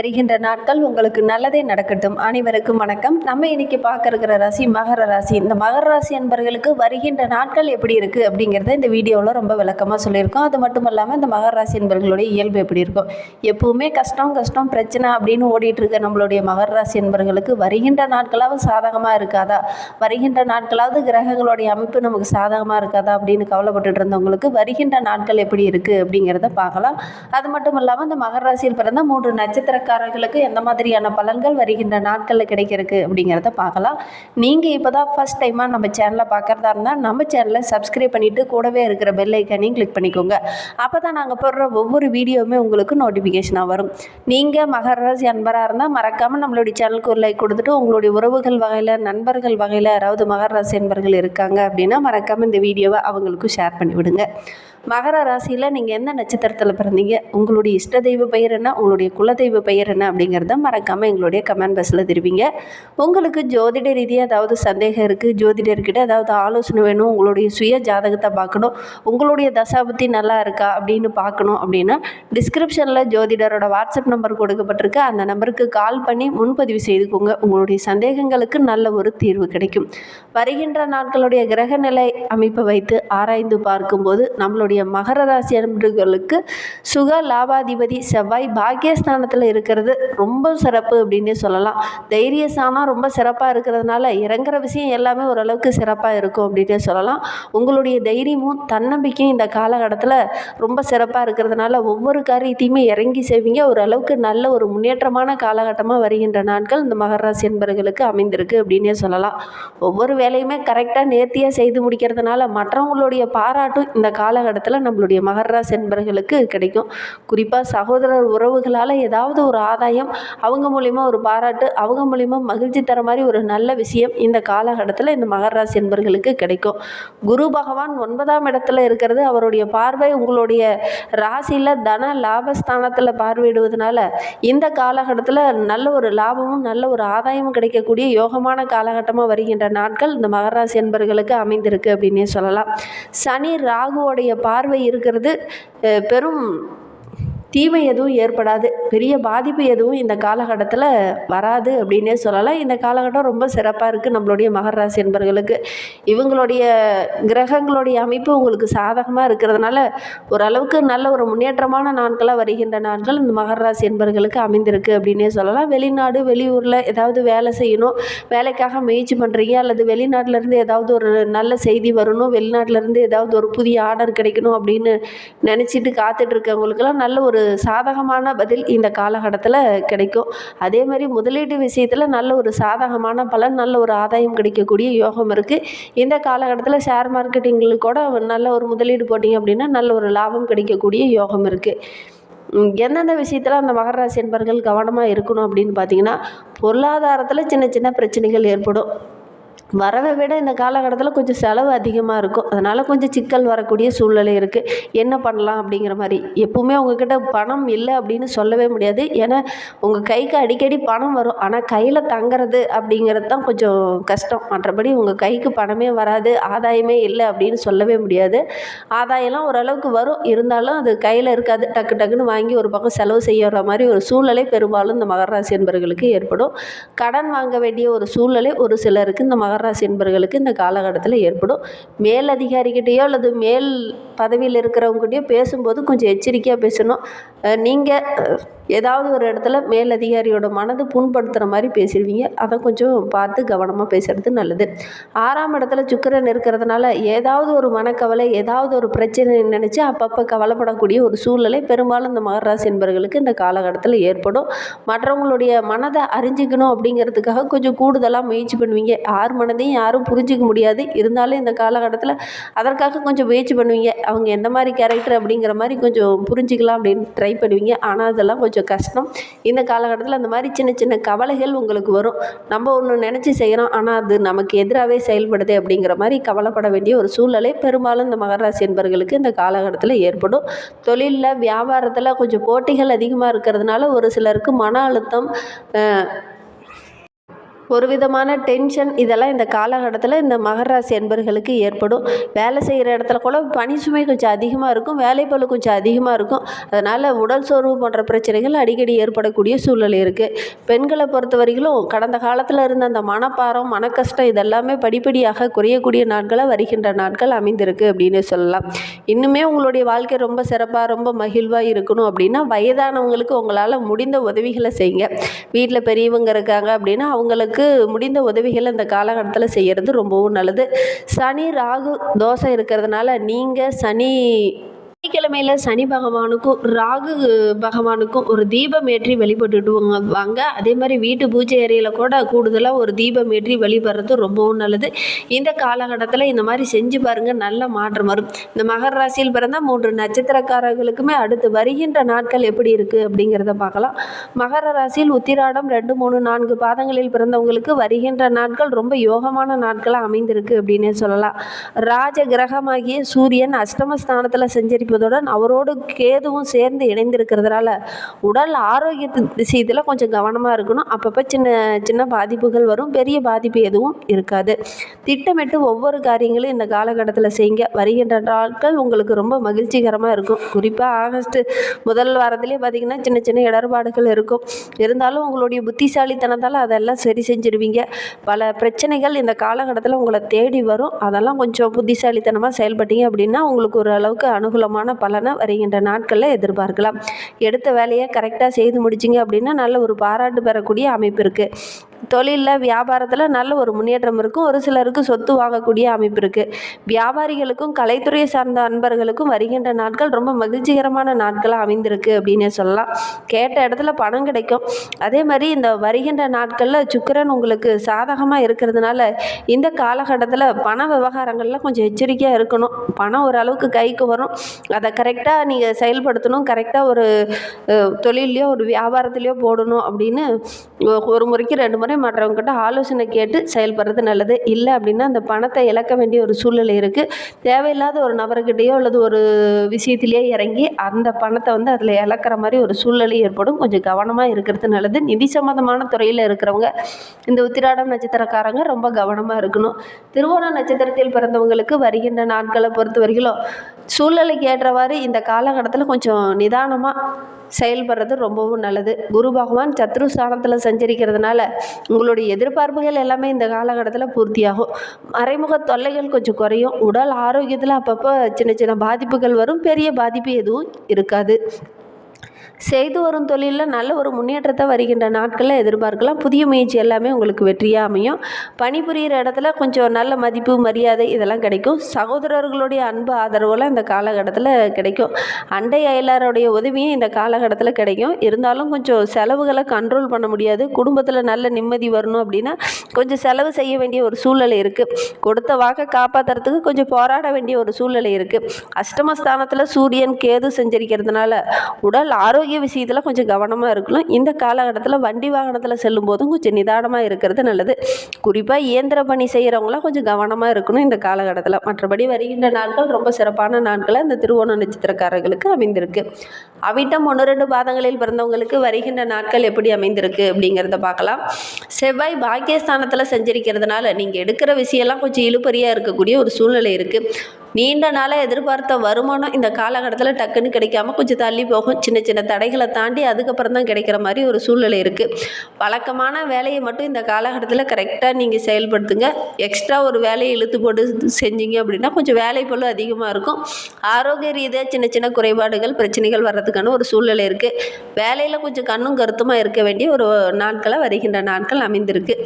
வருகின்ற நாட்கள் உங்களுக்கு நல்லதே நடக்கட்டும். அனைவருக்கும் வணக்கம். நம்ம இன்னைக்கு பார்க்க இருக்கிற ராசி மகர ராசி. இந்த மகர ராசி என்பவர்களுக்கு வருகின்ற நாட்கள் எப்படி இருக்குது அப்படிங்கிறத இந்த வீடியோவில் ரொம்ப விளக்கமாக சொல்லியிருக்கோம். அது மட்டும் இல்லாமல் இந்த மகர ராசி என்பவர்களுடைய இயல்பு எப்படி இருக்கும்? எப்பவுமே கஷ்டம் கஷ்டம் பிரச்சனை அப்படின்னு ஓடிட்டு இருக்க நம்மளுடைய மகர ராசி என்பவர்களுக்கு வருகின்ற நாட்களாவது சாதகமாக இருக்காதா? வருகின்ற நாட்களாவது கிரகங்களுடைய அமைப்பு நமக்கு சாதகமாக இருக்காதா அப்படின்னு கவலைப்பட்டுட்டு இருந்தவங்களுக்கு வருகின்ற நாட்கள் எப்படி இருக்குது அப்படிங்கிறத பார்க்கலாம். அது மட்டும் இல்லாமல் இந்த மகர ராசியில் பிறந்த மூன்று நட்சத்திர ராசிக்காரர்களுக்கு எந்த மாதிரியான பலன்கள் வருகின்ற நாட்களில் கிடைக்கிறதுக்கு அப்படிங்கிறத பார்க்கலாம். நீங்கள் இப்போ தான் ஃபஸ்ட் டைமாக நம்ம சேனலை பார்க்குறதா இருந்தால் நம்ம சேனலை சப்ஸ்கிரைப் பண்ணிவிட்டு கூடவே இருக்கிற பெல் ஐக்கானையும் கிளிக் பண்ணிக்கோங்க. அப்போ தான் நாங்கள் போடுற ஒவ்வொரு வீடியோவுமே உங்களுக்கு நோட்டிஃபிகேஷனாக வரும். நீங்கள் மகர ராசி அன்பராக இருந்தால் மறக்காமல் நம்மளுடைய சேனலுக்கு ஒரு லைக் கொடுத்துட்டு உங்களுடைய உறவுகள் வகையில் நண்பர்கள் வகையில் யாராவது மகர ராசி அன்பர்கள் இருக்காங்க அப்படின்னா மறக்காமல் இந்த வீடியோவை அவங்களுக்கும் ஷேர் பண்ணி விடுங்க மகர ராசியில் நீங்கள் எந்த நட்சத்திரத்தில் பிறந்தீங்க? உங்களுடைய இஷ்ட தெய்வ பெயர் என்ன? உங்களுடைய குலதெய்வ பெயர் என்ன? அப்படிங்கிறத மறக்காமல் எங்களுடைய கமெண்ட் பாக்ஸில் தெரிவிங்க. உங்களுக்கு ஜோதிட ரீதியாக ஏதாவது சந்தேகம் இருக்குது ஜோதிடர்கிட்ட ஏதாவது ஆலோசனை வேணும்? உங்களுடைய சுய ஜாதகத்தை பார்க்கணும். உங்களுடைய தசாபுத்தி நல்லா இருக்கா? அப்படின்னு பார்க்கணும் அப்படின்னா டிஸ்கிரிப்ஷனில் ஜோதிடரோட வாட்ஸ்அப் நம்பர் கொடுக்கப்பட்டிருக்கு. அந்த நம்பருக்கு கால் பண்ணி முன்பதிவு செய்துக்கோங்க. உங்களுடைய சந்தேகங்களுக்கு நல்ல ஒரு தீர்வு கிடைக்கும். வருகின்ற நாட்களுடைய கிரக நிலை அமைப்பை வைத்து ஆராய்ந்து பார்க்கும்போது நம்மளுடைய மகர ராசி அன்பர்களுக்கு சுக லாபாதிபதி செவ்வாய் பாக்கியஸ்தானத்தில் இருக்கிறது. ரொம்ப சிறப்பு அப்படின்னே சொல்லலாம். தைரியஸ்தானம் ரொம்ப சிறப்பாக இருக்கிறதுனால இறங்குற விஷயம் எல்லாமே ஓரளவுக்கு சிறப்பாக இருக்கும் அப்படின்னே சொல்லலாம். உங்களுடைய தைரியமும் தன்னம்பிக்கையும் இந்த காலகட்டத்தில் ரொம்ப சிறப்பாக இருக்கிறதுனால ஒவ்வொரு காரியத்தையுமே இறங்கி செய்வீங்க. ஓரளவுக்கு நல்ல ஒரு முன்னேற்றமான காலகட்டமாக வருகின்ற நாட்கள் இந்த மகர ராசி என்பர்களுக்கு அமைந்திருக்கு அப்படின்னே சொல்லலாம். ஒவ்வொரு வேலையுமே கரெக்டாக நேர்த்தியாக செய்து முடிக்கிறதுனால மற்றவங்களுடைய பாராட்டும் இந்த காலகட்டத்தில் நம்மளுடைய மகர என்பர்களுக்கு கிடைக்கும். குறிப்பாக சகோதரர் உறவுகளால் ஏதாவது ஒரு ஆதாயம் அவங்க மூலிமா ஒரு பாராட்டு அவங்க மூலிமா மகிழ்ச்சி தர மாதிரி ஒரு நல்ல விஷயம் இந்த காலகட்டத்தில் இந்த மகர என்பர்களுக்கு கிடைக்கும். குரு பகவான் ஒன்பதாம் இடத்துல இருக்கிறது. அவருடைய பார்வை உங்களுடைய ராசியில் தன லாபஸ்தானத்தில் பார்வையிடுவதனால இந்த காலகட்டத்தில் நல்ல ஒரு லாபமும் நல்ல ஒரு ஆதாயமும் கிடைக்கக்கூடிய யோகமான காலகட்டமாக வருகின்ற நாட்கள் இந்த மகராசி என்பர்களுக்கு அமைந்திருக்கு அப்படின்னே சொல்லலாம். சனி ராகுவோடைய பார்வை இருக்கிறது பெரும் தீமை எதுவும் ஏற்படாது. பெரிய பாதிப்பு எதுவும் இந்த காலகட்டத்தில் வராது அப்படின்னே சொல்லலாம். இந்த காலகட்டம் ரொம்ப சிறப்பாக இருக்குது நம்மளுடைய மகர ராசி என்பர்களுக்கு. இவங்களுடைய கிரகங்களுடைய அமைப்பு உங்களுக்கு சாதகமாக இருக்கிறதுனால ஓரளவுக்கு நல்ல ஒரு முன்னேற்றமான நாட்களாக வருகின்ற நாட்கள் இந்த மகர ராசி என்பர்களுக்கு அமைந்திருக்கு அப்படின்னே சொல்லலாம். வெளிநாடு வெளியூரில் ஏதாவது வேலை செய்யணும் வேலைக்காக முயற்சி பண்ணுறீங்க அல்லது வெளிநாட்டிலேருந்து ஏதாவது ஒரு நல்ல செய்தி வரணும் வெளிநாட்டிலேருந்து ஏதாவது ஒரு புதிய ஆர்டர் கிடைக்கணும் அப்படின்னு நினச்சிட்டு காத்துட்ருக்கவங்களுக்கெல்லாம் நல்ல ஒரு சாதகமான பதில் இந்த காலகட்டத்தில் கிடைக்கும். அதே மாதிரி முதலீட்டு விஷயத்தில் நல்ல ஒரு சாதகமான பலன் நல்ல ஒரு ஆதாயம் கிடைக்கக்கூடிய யோகம் இருக்குது இந்த காலகட்டத்தில் ஷேர் மார்க்கெட்டிங்கில் கூட நல்ல ஒரு முதலீடு போட்டிங்க அப்படின்னா நல்ல ஒரு லாபம் கிடைக்கக்கூடிய யோகம் இருக்குது எந்தெந்த விஷயத்தில் அந்த மகர ராசி என்பர்கள் கவனமாக இருக்கணும் அப்படின்னு பார்த்தீங்கன்னா பொருளாதாரத்தில் சின்ன சின்ன பிரச்சனைகள் ஏற்படும். வரவை விட இந்த காலகட்டத்தில் கொஞ்சம் செலவு அதிகமாக இருக்கும். அதனால் கொஞ்சம் சிக்கல் வரக்கூடிய சூழ்நிலை இருக்குது என்ன பண்ணலாம் அப்படிங்கிற மாதிரி. எப்பவுமே உங்ககிட்ட பணம் இல்லை அப்படின்னு சொல்லவே முடியாது. ஏன்னா உங்கள் கைக்கு அடிக்கடி பணம் வரும். ஆனால் கையில் தங்குறது அப்படிங்கிறது தான் கொஞ்சம் கஷ்டம். மற்றபடி உங்கள் கைக்கு பணமே வராது. ஆதாயமே இல்லை அப்படின்னு சொல்லவே முடியாது. ஆதாயம்லாம் ஓரளவுக்கு வரும். இருந்தாலும் அது கையில் இருக்காது. டக்கு டக்குன்னு வாங்கி ஒரு பக்கம் செலவு செய்யற மாதிரி ஒரு சூழ்நிலை பெரும்பாலும் இந்த மகராசி என்பவர்களுக்கு ஏற்படும். கடன் வாங்க வேண்டிய ஒரு சூழ்நிலை ஒரு சிலருக்கு இந்த மகராசி என்பர்களுக்கு என்பவர்களுக்கு இந்த காலகட்டத்தில் ஏற்படும். மேல் அதிகாரிக்கிட்டேயோ அல்லது மேல் பதவியில் இருக்கிறவங்ககிட்டயோ பேசும்போது கொஞ்சம் எச்சரிக்கையாக பேசணும். நீங்கள் ஏதாவது ஒரு இடத்துல மேல் அதிகாரியோட மனது புண்படுத்துகிற மாதிரி பேசிடுவீங்க. அதை கொஞ்சம் பார்த்து கவனமாக பேசுகிறது நல்லது. ஆறாம் இடத்துல சுக்கிரன் இருக்கிறதுனால ஏதாவது ஒரு மனக்கவலை ஏதாவது ஒரு பிரச்சனை நினச்சி அப்பப்போ கவலைப்படக்கூடிய ஒரு சூழ்நிலை பெரும்பாலும் இந்த மகராசி என்பர்களுக்கு என்பவர்களுக்கு இந்த காலகட்டத்தில் ஏற்படும். மற்றவங்களுடைய மனதை அறிஞ்சிக்கணும் அப்படிங்கிறதுக்காக கொஞ்சம் கூடுதலாக முயற்சி பண்ணுவீங்க. யார் மனதையும் யாரும் புரிஞ்சிக்க முடியாது. இருந்தாலும் இந்த காலகட்டத்தில் அதற்காக கொஞ்சம் முயற்சி பண்ணுவீங்க. அவங்க எந்த மாதிரி கேரக்டர் அப்படிங்கிற மாதிரி கொஞ்சம் புரிஞ்சிக்கலாம் அப்படின்னு ட்ரை பண்ணுவீங்க. ஆனால் அதெல்லாம் கொஞ்சம் கஷ்டம். இந்த காலகட்டத்தில் அந்த மாதிரி சின்ன சின்ன கவலைகள் உங்களுக்கு வரும். நம்ம ஒன்று நினச்சி செய்கிறோம் ஆனால் அது நமக்கு எதிராகவே செயல்படுது அப்படிங்கிற மாதிரி கவலைப்பட வேண்டிய ஒரு சூழ்நிலை பெரும்பாலும் இந்த மகராசி என்பர்களுக்கு என்பவர்களுக்கு இந்த காலகட்டத்தில் ஏற்படும். தொழிலில் வியாபாரத்தில் கொஞ்சம் போட்டிகள் அதிகமாக இருக்கிறதுனால ஒரு சிலருக்கு மன அழுத்தம் ஒரு விதமான டென்ஷன் இதெல்லாம் இந்த காலகட்டத்தில் இந்த மகராசி என்பர்களுக்கு ஏற்படும். வேலை செய்கிற இடத்துல கூட பணி சுமை கொஞ்சம் அதிகமாக இருக்கும் வேலைப்பளு கொஞ்சம் அதிகமாக இருக்கும். அதனால் உடல் சோர்வு போன்ற பிரச்சனைகள் அடிக்கடி ஏற்படக்கூடிய சூழல் இருக்குது பெண்களை பொறுத்த வரைக்கும் கடந்த காலத்தில் இருந்த அந்த மனப்பாரம் மனக்கஷ்டம் இதெல்லாமே படிப்படியாக குறையக்கூடிய நாட்களாக வருகின்ற நாட்கள் அமைந்திருக்கு அப்படின்னு சொல்லலாம். இன்னுமே உங்களுடைய வாழ்க்கை ரொம்ப சிறப்பாக ரொம்ப மகிழ்வாக இருக்கணும் அப்படின்னா வயதானவங்களுக்கு உங்களால் முடிந்த உதவிகளை செய்யுங்க. வீட்டில் பெரியவங்க இருக்காங்க அப்படின்னா அவங்களுக்கு முடிந்த உதவிகளை இந்த காலகட்டத்தில் செய்கிறது ரொம்பவும் நல்லது. சனி ராகு தோஷம் இருக்கிறதுனால நீங்கள் சனி சனிக்கிழமையில சனி பகவானுக்கும் ராகு பகவானுக்கும் ஒரு தீபம் ஏற்றி வழிபட்டுட்டு வாங்க- அதே மாதிரி வீட்டு பூஜை அறையில் கூட கூடுதலாக ஒரு தீபம் ஏற்றி வழிபடுறது ரொம்பவும் நல்லது. இந்த காலகட்டத்தில் இந்த மாதிரி செஞ்சு பாருங்கள் நல்ல மாற்றம் வரும். இந்த மகர ராசியில் பிறந்த மூன்று நட்சத்திரக்காரர்களுக்குமே அடுத்து வருகின்ற நாட்கள் எப்படி இருக்குது அப்படிங்கிறத பார்க்கலாம். மகர ராசியில் உத்திராடம் ரெண்டு மூணு நான்கு பாதங்களில் பிறந்தவங்களுக்கு வருகின்ற நாட்கள் ரொம்ப யோகமான நாட்களாக அமைந்திருக்கு அப்படின்னே சொல்லலாம். ராஜ கிரகமாகிய சூரியன் அஷ்டமஸ்தானத்தில் செஞ்சரிப்பதுடன் அவரோடு கேதுவும் சேர்ந்து இணைந்திருக்கிறதுனால உடல் ஆரோக்கியத்து விஷயத்தில் கொஞ்சம் கவனமாக இருக்கணும். அப்பப்போ சின்ன சின்ன பாதிப்புகள் வரும். பெரிய பாதிப்பு எதுவும் இருக்காது. திட்டமிட்டு ஒவ்வொரு காரியங்களும் இந்த காலகட்டத்தில் செய்யுங்க வருகின்ற நாட்கள் உங்களுக்கு ரொம்ப மகிழ்ச்சிகரமாக இருக்கும். குறிப்பாக ஆகஸ்ட் முதல் வாரத்திலே பார்த்திங்கன்னா சின்ன சின்ன இடர்பாடுகள் இருக்கும். இருந்தாலும் உங்களுடைய புத்திசாலித்தனத்தால் அதெல்லாம் சரி செஞ்சுருவீங்க. பல பிரச்சனைகள் இந்த காலகட்டத்தில் உங்களை தேடி வரும். அதெல்லாம் கொஞ்சம் புத்திசாலித்தனமாக செயல்பட்டீங்க அப்படின்னா உங்களுக்கு ஒரு அளவுக்கு அனுகூலமான பலனை வருகின்ற நாட்களில் எதிர்பார்க்கலாம். எடுத்த வேலையை கரெக்டாக செய்து முடிச்சிங்க அப்படின்னா நல்ல ஒரு பாராட்டு பெறக்கூடிய அமைப்பு இருக்குது தொழிலில் வியாபாரத்தில் நல்ல ஒரு முன்னேற்றம் இருக்கும். ஒரு சிலருக்கு சொத்து வாங்கக்கூடிய அமைப்பு இருக்குது வியாபாரிகளுக்கும் கலைத்துறையை சார்ந்த அன்பர்களுக்கும் வருகின்ற நாட்கள் ரொம்ப மகிழ்ச்சிகரமான நாட்களாக அமைந்திருக்கு அப்படின்னே சொல்லலாம். கேட்ட இடத்துல பணம் கிடைக்கும். அதே மாதிரி இந்த வருகின்ற நாட்களில் சுக்கரன் உங்களுக்கு சாதகமாக இருக்கிறதுனால இந்த காலகட்டத்தில் பண விவகாரங்களில் கொஞ்சம் எச்சரிக்கையாக இருக்கணும். பணம் ஓரளவுக்கு கைக்கு வரும். அதை கரெக்டாக நீங்கள் செயல்படுத்தணும். கரெக்டாக ஒரு தொழிலையோ ஒரு வியாபாரத்துலேயோ போடணும் அப்படின்னு ஒரு முறைக்கு ரெண்டு முறை மற்றவங்ககிட்ட ஆலோசனை கேட்டு செயல்படுறது நல்லது. இல்லை அப்படின்னா அந்த பணத்தை இழக்க வேண்டிய ஒரு சூழ்நிலை இருக்குது தேவையில்லாத ஒரு நபர்கிட்டயோ அல்லது ஒரு விஷயத்திலேயோ இறங்கி அந்த பணத்தை வந்து அதில் இழக்கிற மாதிரி ஒரு சூழ்நிலை ஏற்படும். கொஞ்சம் கவனமாக இருக்கிறது நல்லது. நிதி சம்மந்தமான துறையில் இருக்கிறவங்க இந்த உத்திராடம் நட்சத்திரக்காரங்க ரொம்ப கவனமாக இருக்கணும். திருவோண நட்சத்திரத்தில் பிறந்தவங்களுக்கு வருகின்ற நாட்களை பொறுத்த வரைக்கும் சூழ்நிலைக்கு ஏற்றவாறு இந்த காலகட்டத்தில் கொஞ்சம் நிதானமாக செயல்படுறது ரொம்பவும் நல்லது. குரு பகவான் சத்ரு ஸ்தானத்தில் சஞ்சரிக்கிறதுனால உங்களுடைய எதிர்பார்ப்புகள் எல்லாமே இந்த காலகட்டத்தில் பூர்த்தியாகும். மறைமுக தொல்லைகள் கொஞ்சம் குறையும். உடல் ஆரோக்கியத்தில் அப்பப்போ சின்ன சின்ன பாதிப்புகள் வரும். பெரிய பாதிப்பு எதுவும் இருக்காது. செய்து வரும் தொழிலில் நல்ல ஒரு முன்னேற்றத்தை வருகின்ற நாட்களில் எதிர்பார்க்கலாம். புதிய முயற்சி எல்லாமே உங்களுக்கு வெற்றியாக அமையும். பணிபுரிகிற இடத்துல கொஞ்சம் நல்ல மதிப்பு மரியாதை இதெல்லாம் கிடைக்கும். சகோதரர்களுடைய அன்பு ஆதரவுலாம் இந்த காலகட்டத்தில் கிடைக்கும். அண்டை அயலாருடைய உதவியும் இந்த காலகட்டத்தில் கிடைக்கும். இருந்தாலும் கொஞ்சம் செலவுகளை கண்ட்ரோல் பண்ண முடியாது. குடும்பத்தில் நல்ல நிம்மதி வரணும் அப்படின்னா கொஞ்சம் செலவு செய்ய வேண்டிய ஒரு சூழ்நிலை இருக்குது கொடுத்த வாக்கை காப்பாற்றுறதுக்கு கொஞ்சம் போராட வேண்டிய ஒரு சூழ்நிலை இருக்குது அஷ்டமஸ்தானத்தில் சூரியன் கேது செஞ்சிருக்கிறதுனால உடல் ஆரோக்கிய விஷயத்தில் கொஞ்சம் கவனமாக இருக்கணும். இந்த காலகட்டத்தில் வண்டி வாகனத்தில் செல்லும் போதும் கொஞ்சம் நிதானமாக இருக்கிறது நல்லது. குறிப்பாக இயந்திர பணி செய்கிறவங்களாம் கொஞ்சம் கவனமாக இருக்கணும் இந்த காலகட்டத்தில். மற்றபடி வருகின்ற நாட்கள் ரொம்ப சிறப்பான நாட்களாக இந்த திருவோண நட்சத்திரக்காரர்களுக்கு அமைந்திருக்கு. அவிட்டம் ஒன்று ரெண்டு பாதங்களில் பிறந்தவங்களுக்கு வருகின்ற நாட்கள் எப்படி அமைந்திருக்கு அப்படிங்கிறத பார்க்கலாம். செவ்வாய் பாக்கியஸ்தானத்தில் செஞ்சிருக்கிறதுனால நீங்கள் எடுக்கிற விஷயம்லாம் கொஞ்சம் இழுபறியாக இருக்கக்கூடிய ஒரு சூழ்நிலை இருக்குது நீண்ட நாளாக எதிர்பார்த்த வருமானம் இந்த காலகட்டத்தில் டக்குன்னு கிடைக்காம கொஞ்சம் தள்ளி போகும். சின்ன சின்ன தடைகளை தாண்டி அதுக்கப்புறம் தான் கிடைக்கிற மாதிரி ஒரு சூழ்நிலை இருக்குது வழக்கமான வேலையை மட்டும் இந்த காலகட்டத்தில் கரெக்டாக நீங்கள் செயல்படுத்துங்க. எக்ஸ்ட்ரா ஒரு வேலையை இழுத்து போட்டு செஞ்சீங்க அப்படின்னா கொஞ்சம் வேலை பொழுது அதிகமாக இருக்கும். ஆரோக்கிய ரீதியாக சின்ன சின்ன குறைபாடுகள் பிரச்சனைகள் வர்றதுக்கான ஒரு சூழ்நிலை இருக்குது வேலையில் கொஞ்சம் கண்ணும் கருத்துமாக இருக்க வேண்டிய ஒரு நாட்களாக வருகின்ற நாட்கள் அமைந்திருக்கு.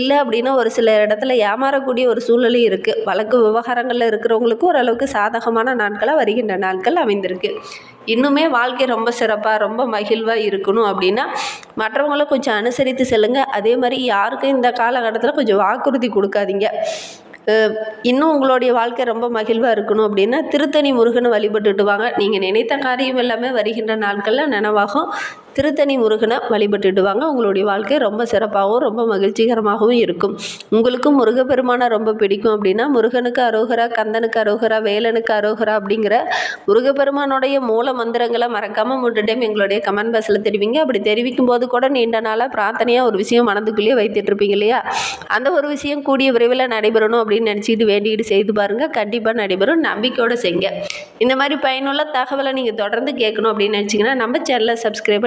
இல்லை அப்படின்னா ஒரு சில இடத்துல ஏமாறக்கூடிய ஒரு சூழ்நிலை இருக்குது வழக்கு விவகாரங்களில் இருக்கிறவங்களுக்கும் ஓரளவுக்கு சாதகமான நாட்களாக வருகின்ற நாட்கள் அமைந்திருக்கு. இன்னுமே வாழ்க்கை ரொம்ப சிறப்பாக ரொம்ப மகிழ்வாக இருக்கணும் அப்படின்னா மற்றவங்களை கொஞ்சம் அனுசரித்து செல்லுங்கள் அதே மாதிரி யாருக்கும் இந்த காலகட்டத்தில் கொஞ்சம் வாக்குறுதி கொடுக்காதீங்க. இன்னும் உங்களுடைய வாழ்க்கை ரொம்ப மகிழ்வாக இருக்கணும் அப்படின்னா திருத்தணி முருகனை வழிபட்டுட்டு வாங்க. நீங்கள் நினைத்த காரியம் எல்லாமே வருகின்ற நாட்களில் நினைவாகும். திருத்தணி முருகனை வழிபட்டுடுவாங்க உங்களுடைய வாழ்க்கை ரொம்ப சிறப்பாகவும் ரொம்ப மகிழ்ச்சிகரமாகவும் இருக்கும். உங்களுக்கும் முருகப்பெருமானை ரொம்ப பிடிக்கும் அப்படின்னா முருகனுக்கு அரோகரா கந்தனுக்கு அரோகரா வேலனுக்கு அரோகரா அப்படிங்கிற முருகப்பெருமானுடைய மூல மந்திரங்களை மறக்காமல் மூன்று டைம் எங்களுடைய கமெண்ட் பாக்ஸில் தெரிவிங்க. அப்படி தெரிவிக்கும் போது கூட நீண்ட நாளாக பிரார்த்தனையாக ஒரு விஷயம் மனதுக்குள்ளேயே வைத்துட்டு இருப்பீங்க இல்லையா? அந்த ஒரு விஷயம் கூடிய விரைவில் நடைபெறணும் அப்படின்னு நினச்சிக்கிட்டு வேண்டிக்கிட்டு செய்து பாருங்கள் கண்டிப்பாக நடைபெறும். நம்பிக்கையோடு செய்யுங்க இந்த மாதிரி பயனுள்ள தகவலை நீங்கள் தொடர்ந்து கேட்கணும் அப்படின்னு நினச்சிங்கன்னா நம்ம சேனலை சப்ஸ்கிரைப்